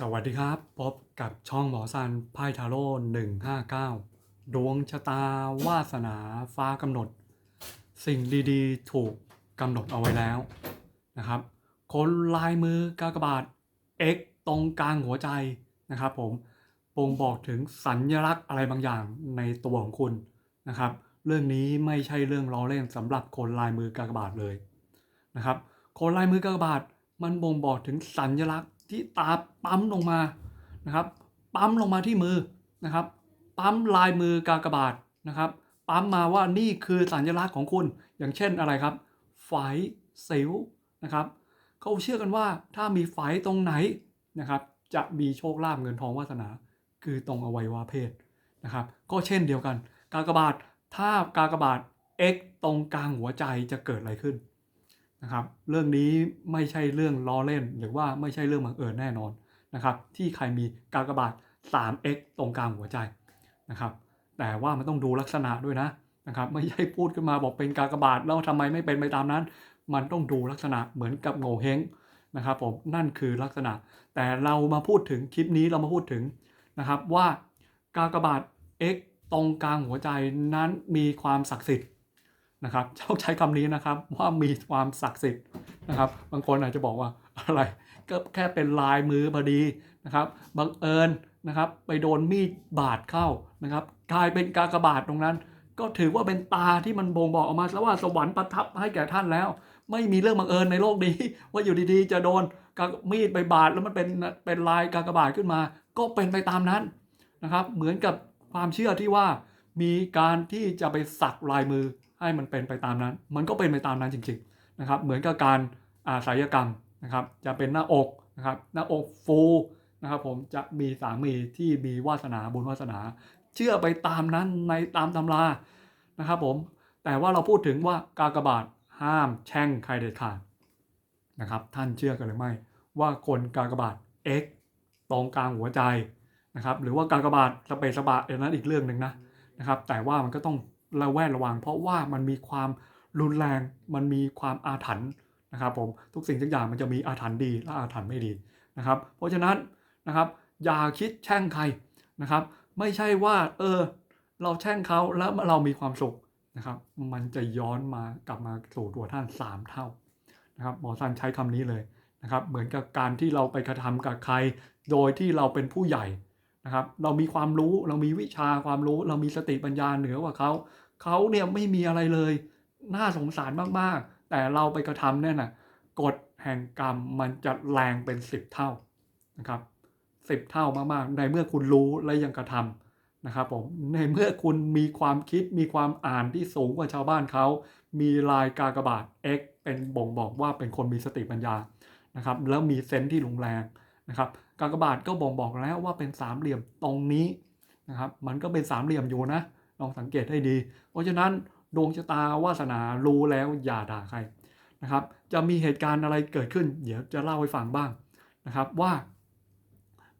สวัสดีครับ พบกับช่องหมอซันไพ่ทาโร่159ดวงชะตาวาสนาฟ้ากำหนด สิ่งดีๆ ถูกกำหนดเอาไว้แล้วนะครับ คนลายมือกากบาท X ตรงกลางหัวใจนะครับผมบ่งบอกถึงสัญลักษณ์อะไรบางอย่างในตัวของคุณนะครับ เรื่องนี้ไม่ใช่เรื่องล้อเล่นสำหรับคนลายมือกากบาทเลยนะครับ คนลายมือกากบาทมันบ่งบอกถึงสัญลักษณ์ ที่ตาปั๊มลงมานะครับปั๊มลงมาที่มือนะครับปั๊มลายมือกากบาทนะครับปั๊มมาว่านี่คือสัญลักษณ์ของคุณ อย่างเช่นอะไรครับไฝสิวนะครับเขาเชื่อกันว่าถ้ามีไฝตรงไหนนะครับจะมีโชคลาภเงินทองวาสนา คือตรงอวัยวะเพศนะครับก็เช่นเดียวกัน กากบาทถ้ากากบาท X ตรงกลางหัวใจจะเกิดอะไรขึ้น นะครับ เรื่องนี้ไม่ใช่เรื่องล้อเล่น หรือว่าไม่ใช่เรื่องบังเอิญแน่นอนนะครับ ที่ใครมีกากบาท 3x ตรงกลางหัวใจนะครับ แต่ว่ามันต้องดูลักษณะด้วยนะนะครับ ไม่ใช่พูดขึ้นมาบอกเป็นกากบาทแล้วทำไมไม่เป็นไปตามนั้น มันต้องดูลักษณะเหมือนกับโง่เฮงนะครับผมนั่นคือลักษณะ แต่เรามาพูดถึงคลิปนี้เรามาพูดถึงนะครับว่ากากบาท X ตรงกลางหัวใจนั้นมีความศักดิ์สิทธิ์ นะครับเจ้าใช้คำนี้นะครับว่ามีความศักดิ์สิทธิ์นะครับ บางคนอาจจะบอกว่าอะไรก็แค่เป็นลายมือพอดีนะครับบังเอิญนะครับไปโดนมีดบาดเข้านะครับกลายเป็นกากบาทตรงนั้น ก็ถือว่าเป็นตาที่มันบ่งบอกออกมาแล้วว่าสวรรค์ประทับให้แก่ท่านแล้ว ไม่มีเรื่องบังเอิญในโลกนี้ ว่าอยู่ดีๆ จะโดนกากมีดไปบาดแล้วมันเป็นเป็นลายกากบาทขึ้นมา ก็เป็นไปตามนั้นนะครับ เหมือนกับความเชื่อที่ว่ามีการที่จะไปสักลายมือ ให้มันเป็นไปตามนั้น มันก็เป็นไปตามนั้นจริงๆนะครับเหมือนกับการอาศัยกรรมนะครับจะเป็นหน้าอกนะครับหน้าอกฟูนะครับผมจะมีสามีที่มีวาสนาบุญวาสนา เชื่อไปตามนั้นในตามตำรานะครับผมแต่ว่าเราพูดถึงว่ากากบาทห้ามแช่งใครเด็ดขาดนะครับท่านเชื่อกันหรือไม่ ว่าคนกากบาท X ตรงกลางหัวใจนะครับหรือว่ากากบาทสเปซสบะอันนั้นอีกเรื่องหนึ่งนะนะครับแต่ว่ามันก็ต้อง ระแวดระวัง เพราะว่ามันมีความรุนแรงมันมีความอาถรรพ์นะครับผมทุกสิ่งทุกอย่างมันจะมีอาถรรพ์ดีและอาถรรพ์ไม่ดีนะครับเพราะฉะนั้นนะครับอย่าคิดแช่งใครนะครับ ไม่ใช่ว่าเออเราแช่งเขาแล้วเรามีความสุขนะครับมันจะย้อนมากลับมาสู่ตัวท่าน 3 เท่านะครับหมอซันใช้คำนี้เลยนะครับเหมือนกับการที่เราไปกระทำกับใคร โดยที่เราเป็นผู้ใหญ่ นะครับเรามีความรู้เรามีวิชาความรู้ เรามีสติปัญญาเหนือกว่าเขาเขาเนี่ยไม่มีอะไรเลย น่าสงสารมากๆ แต่เราไปกระทำเนี่ยนะกฎแห่งกรรมมันจะแรงเป็น10เท่านะครับสิบเท่ามากๆ ในเมื่อคุณรู้และยังกระทำนะครับผมในเมื่อคุณมีความคิดมีความอ่านที่สูงกว่าชาวบ้านเขามีลายกากบาท X เป็นบ่งบอกว่าเป็นคนมีสติปัญญานะครับแล้วมีเซนส์ที่รุนแรงนะครับ กากบาทก็บ่งบอกแล้วว่าเป็นสามเหลี่ยมตรงนี้นะครับ มันก็เป็นสามเหลี่ยมอยู่นะ ลองสังเกตให้ดี เพราะฉะนั้นดวงชะตาวาสนารู้แล้วอย่าด่าใครนะครับ จะมีเหตุการณ์อะไรเกิดขึ้น เดี๋ยวจะเล่าให้ฟังบ้างนะครับว่า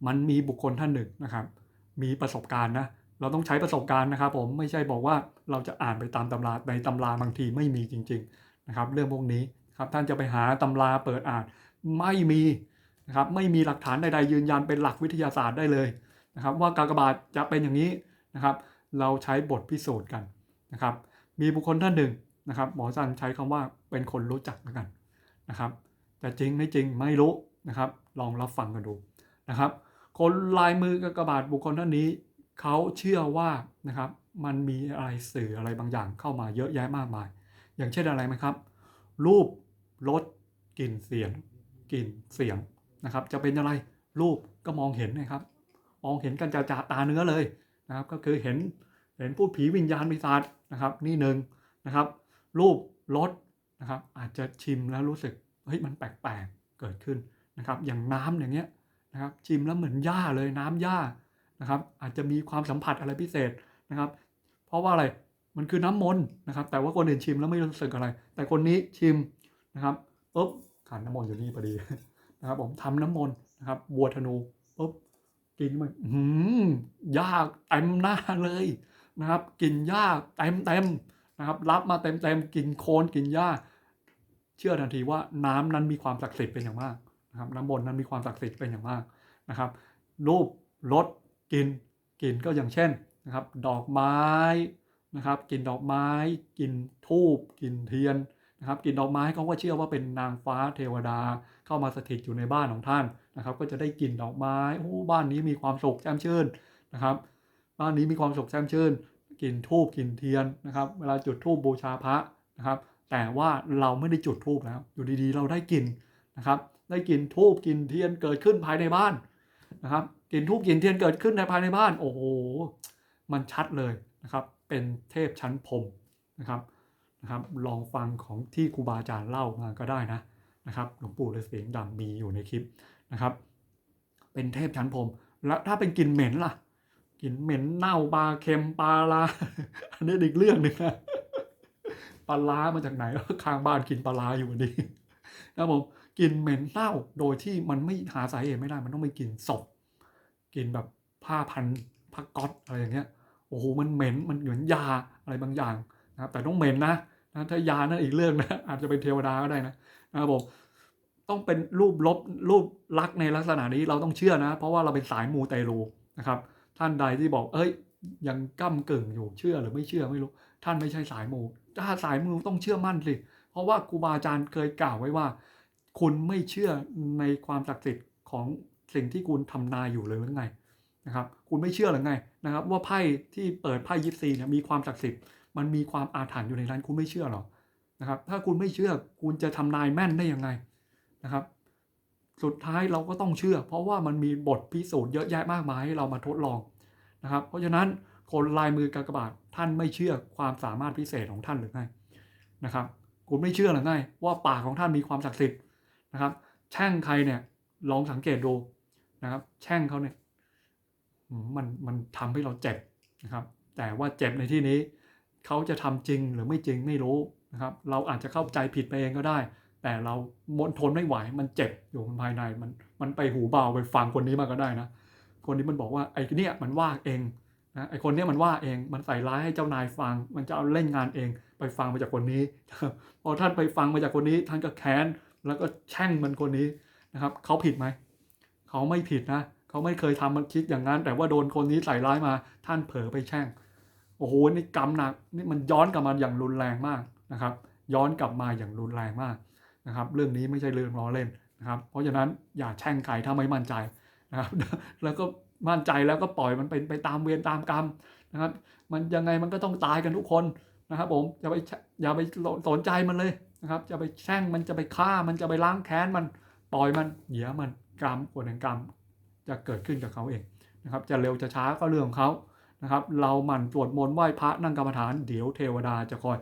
มันมีบุคคลท่านหนึ่งนะครับ มีประสบการณ์นะ เราต้องใช้ประสบการณ์นะครับ ผมไม่ใช่บอกว่าเราจะอ่านไปตามตำราในตำราบางทีไม่มีจริง ๆ นะครับ เรื่องพวกนี้ครับท่านจะไปหาตำราเปิดอ่านไม่มี นะครับไม่มีหลักฐานใดๆยืนยันเป็นหลักวิทยาศาสตร์ได้เลยนะครับว่ากากบาทจะเป็นอย่างนี้นะครับ เราใช้บทพิสูจน์กันนะครับ มีบุคคลท่านหนึ่งนะครับหมอซันใช้คำว่าเป็นคนรู้จักแล้วกันนะครับแต่จริงไม่จริงไม่รู้นะครับ ลองรับฟังกันดูนะครับ คนลายมือกากบาทบุคคลท่านนี้เขาเชื่อว่านะครับมันมีอะไรสื่ออะไรบางอย่างเข้ามาเยอะแยะมากมาย อย่างเช่นอะไรไหมครับ รูปรสกลิ่นเสียงกลิ่นเสียง นะครับ จะเป็นอะไรรูปก็มองเห็นนะครับ มองเห็นกันจะจะตาเนื้อเลยนะครับ ก็คือเห็นเห็นพูดผีวิญญาณปีศาจนะครับ นี่หนึ่งนะครับ รูปรสนะครับ อาจจะชิมแล้วรู้สึกเฮ้ยมันแปลกๆเกิดขึ้นนะครับ อย่างน้ำอย่างเงี้ยนะครับ ชิมแล้วเหมือนหญ้าเลยน้ำหญ้านะครับ อาจจะมีความสัมผัสอะไรพิเศษนะครับ เพราะว่าอะไรมันคือน้ำมนต์นะครับ แต่ว่าคนอื่นชิมแล้วไม่รู้สึกอะไร แต่คนนี้ชิมนะครับปุ๊บขันน้ำมนต์อยู่นี่พอดี นะครับผมทำน้ำมนต์นะครับบัวธนูปุ๊บกินมันหืมหญ้าเต็มหน้าเลยนะครับ กินหญ้าเต็มเต็มนะครับรับมาเต็มเต็มกินโคลนกินหญ้าเชื่อทันทีว่าน้ำนั้นมีความศักดิ์สิทธิ์เป็นอย่างมากนะครับน้ำมนต์นั้นมีความศักดิ์สิทธิ์เป็นอย่างมากนะครับ รูปรสกินกินก็อย่างเช่นนะครับ ดอกไม้นะครับกินดอกไม้กินทูบกินเทียนนะครับกินดอกไม้เขาก็เชื่อว่าเป็นนางฟ้าเทวดา เข้ามาสถิตอยู่ในบ้านของท่านนะครับ ก็จะได้กลิ่นดอกไม้โอ้บ้านนี้มีความสุขแจ่มชื่นนะครับ บ้านนี้มีความสุขแจ่มชื่นกลิ่นทูบกลิ่นเทียนนะครับ เวลาจุดทูบบูชาพระนะครับ แต่ว่าเราไม่ได้จุดทูบแล้วอยู่ดีๆ เราได้กลิ่นนะครับ ได้กลิ่นทูบกลิ่นเทียนเกิดขึ้นภายในบ้านนะครับกลิ่นทูบกลิ่นเทียนเกิดขึ้นในภายในบ้านโอ้โหมันชัดเลยนะครับ เป็นเทพชั้นพรมนะครับนะครับ ลองฟังของที่ครูบาอาจารย์เล่ามาก็ได้นะ นะครับหลวงปู่ฤาษีสิงดำมีอยู่ในคลิปนะครับ เป็นเทพชั้นพรมแล้วถ้าเป็นกลิ่นเหม็นล่ะกลิ่นเหม็นเน่าปลาเค็มปลาลาอันนี้อีกเรื่องหนึ่งนะปลาลามาจากไหนข้างบ้านกินปลาลาอยู่วันนี้นะครับผมกลิ่นเหม็นเน่าโดยที่มันไม่หาสาเหตุไม่ได้มันต้องไปกลิ่นศพกลิ่นแบบผ้าพันผ้าก๊อตอะไรอย่างเงี้ยโอ้โหมันเหม็นมันเหมือนยาอะไรบางอย่างนะครับแต่ต้องเหม็นนะนะถ้ายานั่นอีกเรื่องนะอาจจะเป็นเทวดาก็ได้นะ นะครับผมต้องเป็นรูปลบรูปลักษณ์ในลักษณะนี้เราต้องเชื่อนะ เพราะว่าเราเป็นสายมูเตลูนะครับ ท่านใดที่บอก เอ้ย ยังก้ากึ่งอยู่เชื่อหรือไม่เชื่อไม่รู้ ท่านไม่ใช่สายมูถ้าสายมูต้องเชื่อมั่นสิเพราะว่าครูบาอาจารย์เคยกล่าวไว้ว่า คุณไม่เชื่อในความศักดิ์สิทธิ์ของสิ่งที่คุณทำนายอยู่เลยหรือไงนะครับคุณไม่เชื่อหรือไงนะครับ ว่าไพ่ที่เปิดไพ่ยิปซีเนี่ยมีความศักดิ์สิทธิ์มันมีความอาถรรพ์อยู่ในนั้นคุณไม่เชื่อหรอ นะครับ ถ้าคุณไม่เชื่อคุณจะทำนายแม่นได้ยังไงนะครับ สุดท้ายเราก็ต้องเชื่อ เพราะว่ามันมีบทพิสูจน์เยอะแยะมากมายให้เรามาทดลองนะครับ เพราะฉะนั้นคนลายมือกากบาทท่านไม่เชื่อความสามารถพิเศษของท่านหรือไงนะครับ คุณไม่เชื่อหรือไงว่าปากของท่านมีความศักดิ์สิทธิ์นะครับ แช่งใครเนี่ยลองสังเกตดูนะครับ แช่งเขาเนี่ยมันมันทำให้เราเจ็บนะครับ แต่ว่าเจ็บในที่นี้เขาจะทำจริงหรือไม่จริงไม่รู้ นะครับเราอาจจะเข้าใจผิดไปเองก็ได้ แต่เรามนทนไม่ไหวมันเจ็บอยู่ภายในมันมันไปหูเบาไปฟังคนนี้มาก็ได้นะ คนนี้มันบอกว่าไอ้เนี่ยมันว่าเองนะไอ้คนเนี้ยมันว่าเองมันใส่ร้ายให้เจ้านายฟัง มันจะเอาเล่นงานเอง ไปฟังมาจากคนนี้พอท่านไปฟังมาจากคนนี้ ท่านก็แค้นแล้วก็แช่งมันคนนี้นะครับเขาผิดไหมเขาไม่ผิดนะเขาไม่เคยทำมันคิดอย่างนั้น แต่ว่าโดนคนนี้ใส่ร้ายมา ท่านเผลอไปแช่งโอ้โหนี่กรรมหนักนี่มันย้อนกลับมาอย่างรุนแรงมาก นะครับย้อนกลับมาอย่างรุนแรงมากนะครับเรื่องนี้ไม่ใช่เรื่องล้อเล่นนะครับเพราะฉะนั้นอย่าแช่งใครถ้าไม่มั่นใจนะครับแล้วก็มั่นใจแล้วก็ปล่อยมันเป็นไปตามเวรตามกรรมนะครับมันยังไงมันก็ต้องตายกันทุกคนนะครับผมอย่าไปอย่าไปสนใจมันเลยนะครับจะไปแช่งมันจะไปฆ่ามันจะไปล้างแค้นมันปล่อยมันเดี๋ยวมันกรรมกฎแห่งกรรมจะเกิดขึ้นกับเขาเองนะครับจะเร็วจะช้าก็เรื่องของเขานะครับเราหมั่นสวดมนต์ไหว้พระนั่งกรรมฐานเดี๋ยวเทวดาจะคอย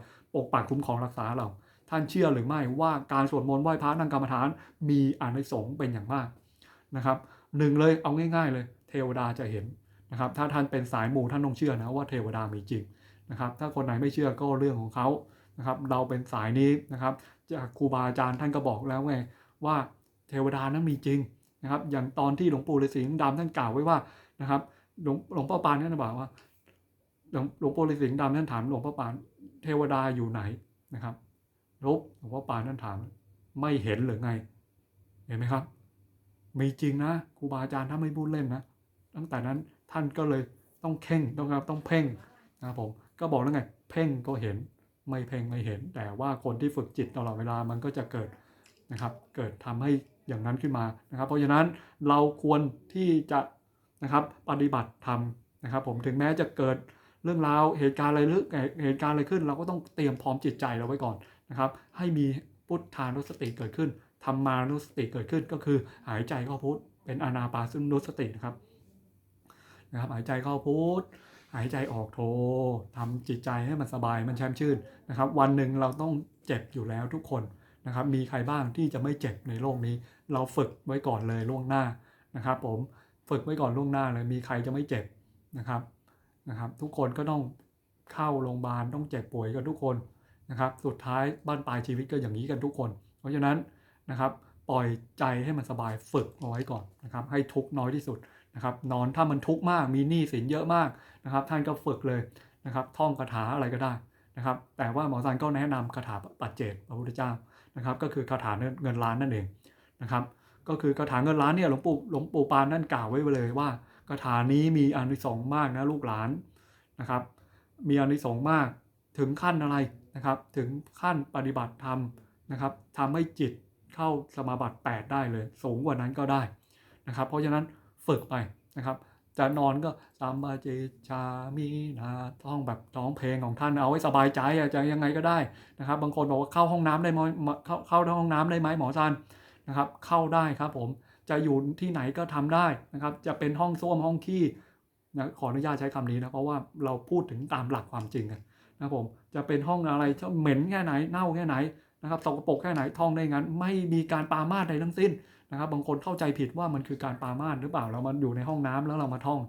กปักคุ้มครองรักษาเรา ท่านเชื่อหรือไม่ว่าการสวดมนต์ไหว้พระนั่งกรรมฐานมีอานิสงส์เป็นอย่างมากนะครับหนึ่งเลยเอาง่าย ๆ เลย เทวดาจะเห็นนะครับ ถ้าท่านเป็นสายมูท่านต้องเชื่อนะว่าเทวดามีจริงนะครับ ถ้าคนไหนไม่เชื่อก็เรื่องของเขานะครับ เราเป็นสายนี้นะครับจากครูบาอาจารย์ท่านก็บอกแล้วไงว่าเทวดานั้นมีจริงนะครับ อย่างตอนที่หลวงปู่ฤาษีดำท่านกล่าวไว้ว่านะครับหลวงหลวงพ่อปานท่านบอกว่าหลวงหลวงปู่ฤาษีดำท่านถามหลวงพ่อปาน เทวดาอยู่ไหนนะครับลบหลวงพ่อปานท่านถามไม่เห็นหรือไง เห็นไหมครับ มีจริงนะครูบาอาจารย์ถ้าไม่พูดเล่นนะ ตั้งแต่นั้นท่านก็เลยต้องเข่งต้องครับต้องเพ่งนะครับผมก็บอกแล้วไง เพ่งก็เห็นไม่เพ่งไม่เห็น แต่ว่าคนที่ฝึกจิตตลอดเวลามันก็จะเกิดนะครับ เกิดทำให้อย่างนั้นขึ้นมานะครับ เพราะฉะนั้นเราควรที่จะนะครับปฏิบัติธรรมนะครับ ผมถึงแม้จะเกิด เรื่องราวเหตุการณ์อะไรหรือเหตุการณ์อะไรขึ้น เราก็ต้องเตรียมพร้อมจิตใจเราไว้ก่อนนะครับ ให้มีพุทธานุสติเกิดขึ้นธรรมานุสติเกิดขึ้นก็คือหายใจเข้าพุทเป็นอนาปาสนุสตินะครับนะครับ หายใจเข้าพุทหายใจออกโททำจิตใจให้มันสบายมันแช่มชื่นนะครับ วันหนึ่งเราต้องเจ็บอยู่แล้วทุกคนนะครับ มีใครบ้างที่จะไม่เจ็บในโลกนี้ เราฝึกไว้ก่อนเลยล่วงหน้านะครับ ผมฝึกไว้ก่อนล่วงหน้าเลยมีใครจะไม่เจ็บนะครับ นะครับ ทุกคนก็ต้องเข้าโรงพยาบาลต้องเจ็บป่วยกันทุกคนนะครับ สุดท้ายบ้านปลายชีวิตก็อย่างนี้กันทุกคน เพราะฉะนั้นนะครับ ปล่อยใจให้มันสบายฝึกเอาไว้ก่อนนะครับ ให้ทุกน้อยที่สุดนะครับ นอนถ้ามันทุกข์มากมีหนี้สินเยอะมากนะครับ ท่านก็ฝึกเลยนะครับท่องคาถาอะไรก็ได้นะครับ แต่ว่าหมอซันก็แนะนำคาถาปัจเจกพระพุทธเจ้านะครับ ก็คือคาถาเงินล้านนั่นเองนะครับ ก็คือกระถาเงินล้านเนี่ยหลวงปู่หลวงปู่ปานนั่นกล่าวไว้เลยว่า คาถานี้มีอานิสงส์มากนะลูกหลานนะครับ มีอานิสงส์มากถึงขั้นอะไรนะครับ ถึงขั้นปฏิบัติธรรมนะครับทำให้จิตเข้าสมาบัติ 8 ได้เลย สูงกว่านั้นก็ได้นะครับ เพราะฉะนั้นฝึกไปนะครับ จะนอนก็สัมมาเจชามีนาท่องแบบร้องเพลงของท่านเอาไว้สบายใจอะจะยังไงก็ได้นะครับ บางคนบอกว่าเข้าห้องน้ำได้ไหมเข้าเข้าห้องน้ำได้ไหมหมอซันนะครับ เข้าได้ครับผม จะอยู่ที่ไหนก็ทำได้นะครับ จะเป็นห้องส้วมห้องขี้นะขออนุญาตใช้คำนี้นะเพราะว่าเราพูดถึงตามหลักความจริงนะครับผมจะเป็นห้องอะไรเหม็นแค่ไหนเน่าแค่ไหนนะครับสกปรกแค่ไหนท่องได้งั้น ไม่มีการปามาสใดทั้งสิ้นนะครับ บางคนเข้าใจผิดว่ามันคือการปามาสหรือเปล่าเรามันอยู่ในห้องน้ำแล้วเรามาท่อง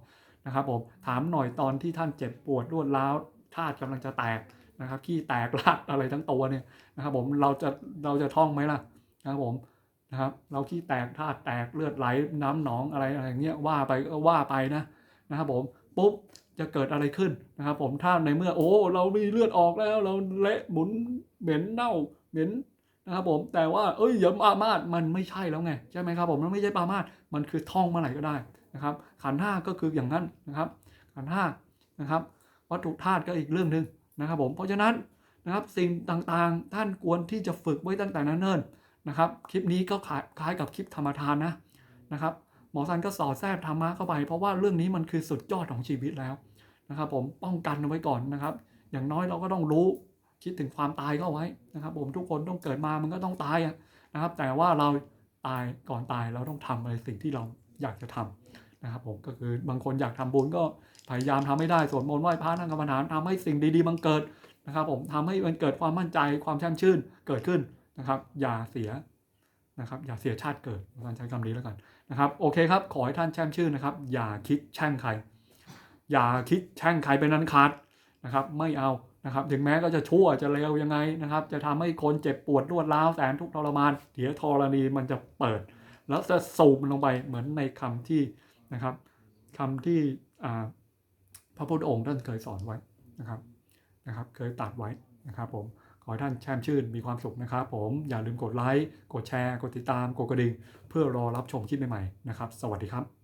นะครับผมถามหน่อยตอนที่ท่านเจ็บปวดรวดร้าวธาตุกำลังจะแตกนะครับขี้แตกลาดอะไรทั้งตัวเนี่ยนะครับผมเราจะเราจะท่องไหมล่ะนะครับผม นะครับ เราขี้แตกธาตุแตกเลือดไหลน้ำหนองอะไรอะไรเงี้ยว่าไปก็ว่าไปนะนะครับผมปุ๊บจะเกิดอะไรขึ้นนะครับผมถ้าในเมื่อโอ้เรามีเลือดออกแล้ว เราเละหมุนเหม็นเน่าเหม็นนะครับผมแต่ว่าเอ้ยอย่าปามาดมันไม่ใช่แล้วไงใช่ไหมครับผมมันไม่ใช่ปามาดมันคือท่องเมื่อไหร่ก็ได้นะครับ ขันห้าก็คืออย่างนั้นนะครับ ขันห้านะครับ วัตถุธาตุก็อีกเรื่องหนึ่งนะครับผมเพราะฉะนั้นนะครับสิ่งต่างๆท่านควรที่จะฝึกไว้ตั้งแต่นั้นเนิ่น นะครับ คลิปนี้ก็คล้ายคล้ายกับคลิปธรรมทานนะนะครับ หมอซันก็สอดแทรกธรรมะเข้าไป เพราะว่าเรื่องนี้มันคือสุดยอดของชีวิตแล้วนะครับ ผมป้องกันเอาไว้ก่อนนะครับ อย่างน้อยเราก็ต้องรู้คิดถึงความตายเข้าไว้นะครับ ผมทุกคนต้องเกิดมามันก็ต้องตายนะครับ แต่ว่าเราตายก่อนตายเราต้องทำอะไรสิ่งที่เราอยากจะทำนะครับ ผมก็คือบางคนอยากทำบุญก็พยายามทำให้ได้สวดมนต์ไหว้พระนั่งกรรมฐานทำให้สิ่งดีๆมันเกิดนะครับ ผมทำให้มันเกิดความมั่นใจความแช่มชื่นเกิดขึ้น นะครับ อย่าเสียนะครับ อย่าเสียชาติเกิดท่านใช้คำนี้แล้วกันนะครับ โอเคครับ ขอให้ท่านแช่มชื่นนะครับ อย่าคิดแช่งใคร อย่าคิดแช่งใครเป็นนันขาดนะครับ ไม่เอานะครับ ถึงแม้ก็จะชั่วจะเลวยังไงนะครับ จะทำให้คนเจ็บปวดรวดร้าวแสนทุกข์ทรมานเดี๋ยวธรณีมันจะเปิด แล้วจะสูบมันลงไปเหมือนในคำที่นะครับคำที่พระพุทธองค์ท่านเคยสอนไว้นะครับนะครับ เคยตัดไว้นะครับผม ขอให้ท่านแช่มชื่นมีความสุขนะครับผมอย่าลืมกดไลค์กดแชร์ กดติดตามกดกระดิ่งเพื่อรอรับชมคลิปใหม่ๆนะครับ สวัสดีครับ